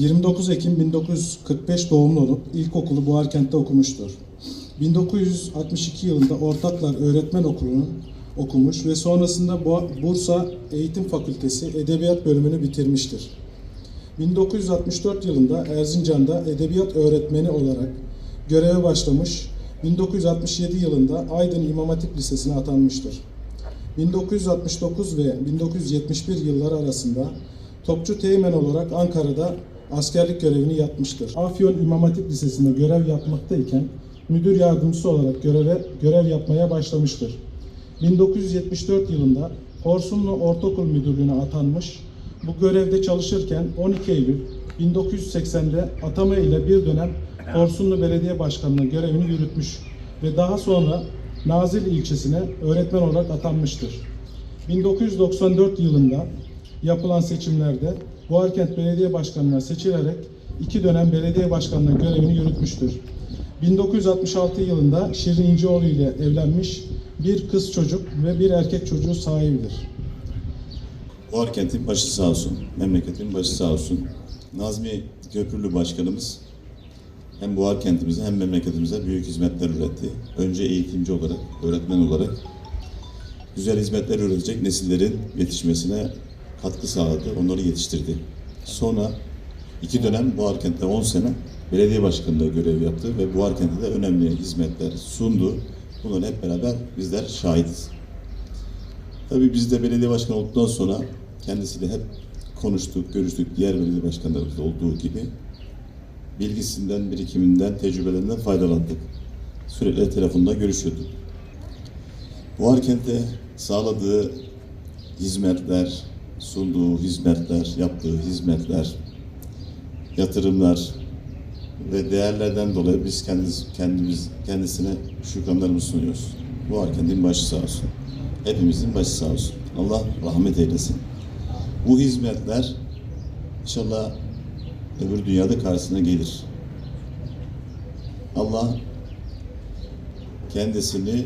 29 Ekim 1945 doğumlu olup ilkokulu Buharkent'te okumuştur. 1962 yılında Ortaklar Öğretmen Okulu'nu okumuş ve sonrasında Bu- Bursa Eğitim Fakültesi Edebiyat bölümünü bitirmiştir. 1964 yılında Erzincan'da edebiyat öğretmeni olarak göreve başlamış, 1967 yılında Aydın İmam Hatip Lisesi'ne atanmıştır. 1969 ve 1971 yılları arasında Topçu Teğmen olarak Ankara'da askerlik görevini yapmıştır. Afyon İmam Hatip Lisesi'nde görev yapmaktayken müdür yardımcısı olarak göreve görev yapmaya başlamıştır. 1974 yılında Horsunlu Ortaokul Müdürlüğü'ne atanmış. Bu görevde çalışırken 12 Eylül 1980'de atama ile bir dönem Horsunlu Belediye Başkanlığı görevini yürütmüş ve daha sonra Nazilli ilçesine öğretmen olarak atanmıştır. 1994 yılında yapılan seçimlerde Buharkent Belediye Başkanı'na seçilerek iki dönem belediye başkanlığı görevini yürütmüştür. 1966 yılında Şirin İnceoğlu ile evlenmiş bir kız çocuk ve bir erkek çocuğu sahibidir. Buharkent'in başı sağ olsun, memleketin başı sağ olsun. Nazmi Köprülü Başkanımız hem Buharkent'imize hem memleketimize büyük hizmetler üretti. Önce eğitimci olarak, öğretmen olarak güzel hizmetler üretecek nesillerin yetişmesine katkı sağladı, onları yetiştirdi. Sonra iki dönem Buharkent'te 10 sene belediye başkanlığı görevi yaptı ve Buharkent'te de önemli hizmetler sundu. Bunların hep beraber bizler şahidiz. Tabii biz de belediye başkanı olduktan sonra kendisiyle hep konuştuk, görüştük. Diğer belediye başkanlarımızda olduğu gibi bilgisinden, birikiminden, tecrübelerinden faydalandık. Sürekli telefonda görüşüyorduk. Buharkent'te sağladığı hizmetler, sunduğu hizmetler, yaptığı hizmetler, yatırımlar ve değerlerden dolayı biz kendimiz, kendimiz kendisine şükranlarımızı sunuyoruz. Buharkent'in başı sağ olsun. Hepimizin başı sağ olsun. Allah rahmet eylesin. Bu hizmetler inşallah öbür dünyada karşısına gelir. Allah kendisini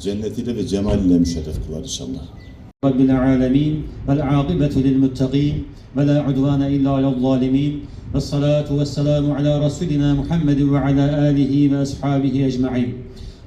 cennetiyle ve cemaliyle müşerref kılar inşallah. رب العالمين والعاقبة للمتقين ولا عدوان إلا على الظالمين والصلاة والسلام على رسولنا محمد وعلى آله وأصحابه أجمعين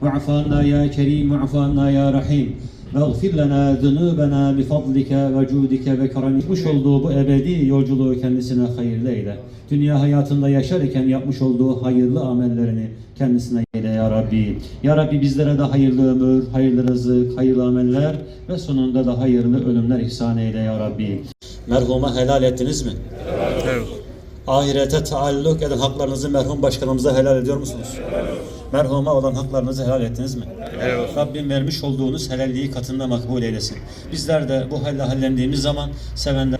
واعف عنا يا كريم واعف عنا يا رحيم واغفر لنا ذنوبنا بفضلك وجودك وكرمك yapmış olduğu bu ebedi yolculuğu kendisine hayırlı eyle. Dünya hayatında yaşarken yapmış olduğu hayırlı amellerini kendisine eyle ya Rabbi. Ya Rabbi bizlere de hayırlı ömür, hayırlı rızık, hayırlı ameller ve sonunda da hayırlı ölümler ihsan eyle ya Rabbi. Merhuma helal ettiniz mi? Evet. Ahirete taalluk eden haklarınızı merhum başkanımıza helal ediyor musunuz? Merhuma olan haklarınızı helal ettiniz mi? Evet. Rabbim vermiş olduğunuz helalliği katında makbul eylesin. Bizler de bu halle hallendiğimiz zaman sevenler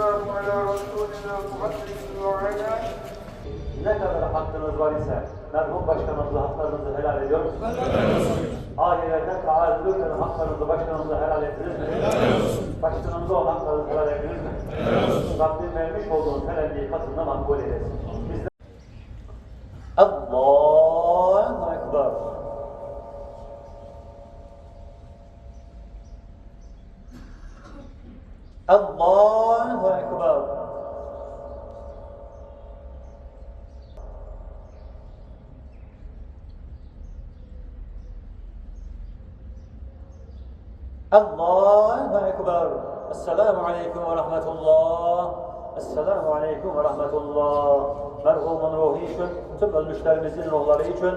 والسلام على رسولنا محمد وعلى Ne kadar hakkınız var ise merhum başkanımıza haklarınızı helal ediyor musunuz? Helal olsun. Ahirete taalluk eden haklarınızı başkanımıza helal ettiniz mi? Helal olsun. Başkanımıza olan haklarınızı helal ettiniz mi? Helal olsun. Rabbim vermiş olduğunuz helalliği katında makbul eylesin. Bizler... Allahu Ekber. Allahu Ekber. Allahu Ekber. Esselamu Aleyküm ve Rahmetullah. Esselamu Aleyküm ve Rahmetullah. Merhumun ruhu için, tüm ölmüşlerimizin ruhları için,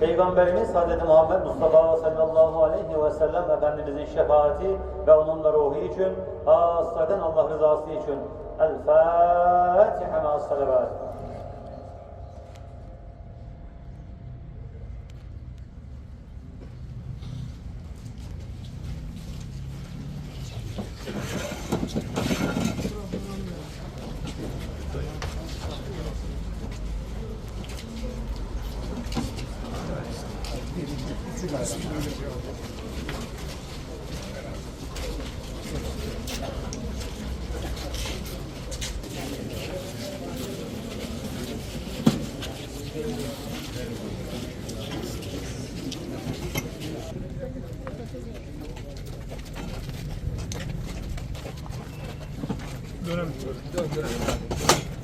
Peygamberimiz Hazreti Muhammed Mustafa sallallahu aleyhi ve sellem Efendimizin şefaati ve onun da ruhu için, hasaten Allah rızası için. الفاتحة مع الصلوات Thank you. Dönelim. Dönelim.